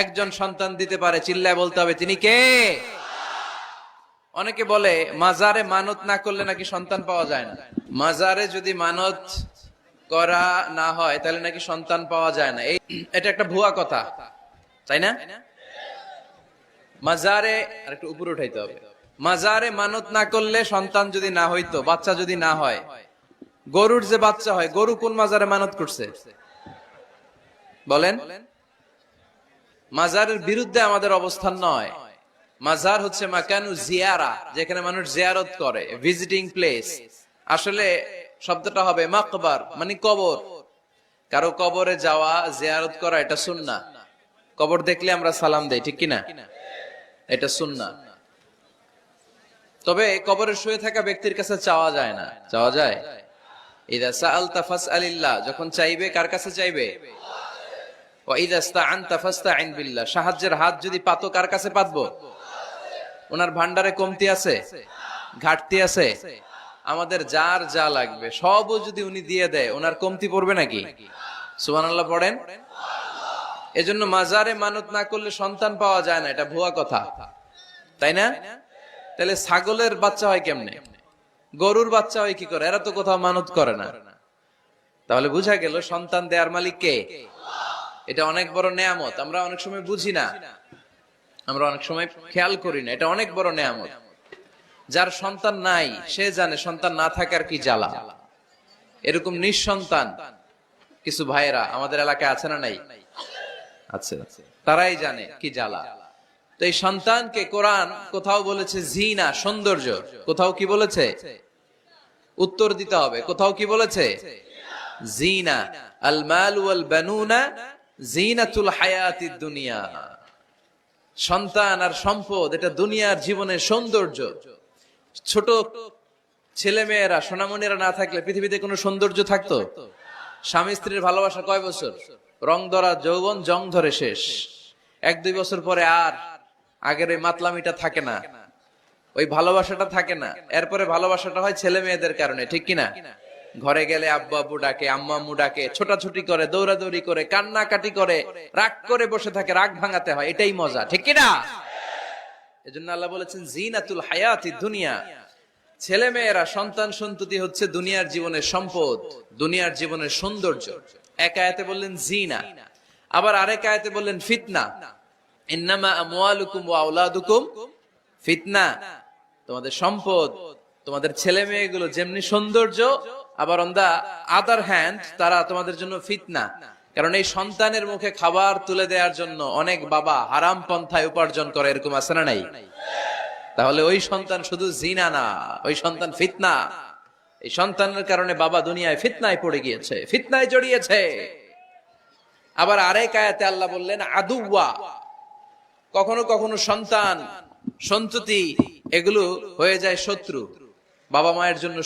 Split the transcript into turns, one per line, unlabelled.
একজন সন্তান দিতে পারে, চিল্লায় বলতে হবে, তিনি কে? অনেকে বলে, মাজারে মানত না করলে নাকি সন্তান পাওয়া যায় না। মাজারে যদি মানত করা না হয়, তাহলে নাকি সন্তান পাওয়া যায় না। এই, এটা একটা ভুয়া কথা, তাই না? মাজারে আর একটু উপরে উঠাইতে হবে। মাজারে মানত না করলে সন্তান যদি না হইতো, বাচ্চা যদি না হয়, গরুর যে বাচ্চা হয়, গরু কোন মাজারে মানত করছে? বলেন। মাজারের বিরুদ্ধে আমাদের অবস্থান নয়। মাজার হচ্ছে মাকানু জিয়ারা, যেখানে মানুষ জিয়ারত করে ভিজিটিং প্লেস আসলে শব্দটা হবে মাকবার মানে কবর। কারও কবরে যাওয়া, জিয়ারত করা, এটা সুন্না কবর দেখলে আমরা সালাম দেই, ঠিক কিনা? এটা সুন্না তবে কবরে শুয়ে থাকা ব্যক্তির কাছে চাওয়া যায় না। চাওয়া যায়? যখন চাইবে, কার কাছে চাইবে ওয়া ইদা ইসতাআনতা ফাসতাইন বিল্লাহ সাহায্যের হাত যদি পাতো, কার কাছে পাতবো? ওনার ভান্ডারে কমতি আছে? ঘাটতি আছে? আমাদের যার যা লাগবে, সবও যদি উনি দিয়ে দেয়, ওনার কমতি পড়বে নাকি? সুবহানাল্লাহ পড়েন? এজন্য মাজারে মানত না করলে সন্তান পাওয়া যায় না, এটা ভুয়া কথা। তাই না? তাহলে ছাগলের বাচ্চা হয় কেমনে? গরুর বাচ্চা হয় কি করে? এরা তো কোথাও মানত করে না। তাহলে বুঝা গেল, সন্তান দেয়ার মালিক কে? এটা অনেক বড় নেয়ামত, আমরা অনেক সময় বুঝি না। আমরা অনেক সময় খেয়াল করি না, এটা অনেক বড় নেয়ামত। যার সন্তান নাই, সে জানে সন্তান না থাকার কি জ্বালা। এরকম নিঃসন্তান কিছু ভাইয়েরা আমাদের এলাকায় আছে না নাই? আছে। তারাই জানে কি জ্বালা। তো এই সন্তানকে কোরআন কোথাও বলেছে জিনা, সৌন্দর্য। কোথাও কি বলেছে? উত্তর দিতে হবে। কোথাও কি বলেছে? জিনা। আল মাল বানুনা জিনাতুল হায়াতি দুনিয়া। সন্তান আর সম্পদ, এটা দুনিয়ার জীবনের সৌন্দর্য। ছোট ছেলে মেয়েরা সোনামণিরা না থাকলে পৃথিবীতে কোনো সৌন্দর্য থাকতো? স্বামী স্ত্রীর ভালোবাসা কয় বছর? রং ধরা, যৌবন জং ধরে শেষ। এক দুই বছর পরে আর আগের ওই মাতলামিটা থাকে না। ওই ভালোবাসাটা থাকে না। এরপরে ভালোবাসাটা হয় ছেলে মেয়েদের কারণে, ঠিক কিনা? ঘরে গেলে আব্বু আব্বু ডাকে, আম্মা আম্মু ডাকে, ছোটাছুটি করে, দৌড়াদৌড়ি করে, কান্নাকাটি করে, রাগ করে বসে থাকে, রাগ ভাঙাতে হয়, এটাই মজা, ঠিক কিনা? এজন্য আল্লাহ বলেছেন, জিনাতুল হায়াতি দুনিয়া। ছেলে মেয়েরা, সন্তান সন্ততি হচ্ছে দুনিয়ার জীবনের সম্পদ, দুনিয়ার জীবনের সৌন্দর্য। এক আয়াতে বললেন, জিনা। আবার আরেক আয়াতে বললেন, ফিতনা। ইন্নামা আমওয়ালুকুম ওয়া আওলাদুকুম ফিতনা। তোমাদের সম্পদ, তোমাদের ছেলে মেয়েগুলো যেমনি সৌন্দর্য আবার অন দা আদার হ্যান্ড তারা তোমাদের জন্য ফিতনা। কারণ এই সন্তানের মুখে খাবার তুলে দেওয়ার জন্য অনেক বাবা হারাম পন্থায় উপার্জন করে, এরকম আছে না নাই? তাহলে ওই সন্তান শুধু জিনা না, ওই সন্তান ফিতনা। এই সন্তানের কারণে বাবা দুনিয়ায় ফিতনায় পড়ে গিয়েছে, ফিতনায় জড়িয়েছে। আবার আরেক আয়াতে আল্লাহ বললেন আদুয়া কখনো কখনো সন্তান, সন্ততি, এগুলো হয়ে যায় শত্রু। বাবা মায়ের জন্য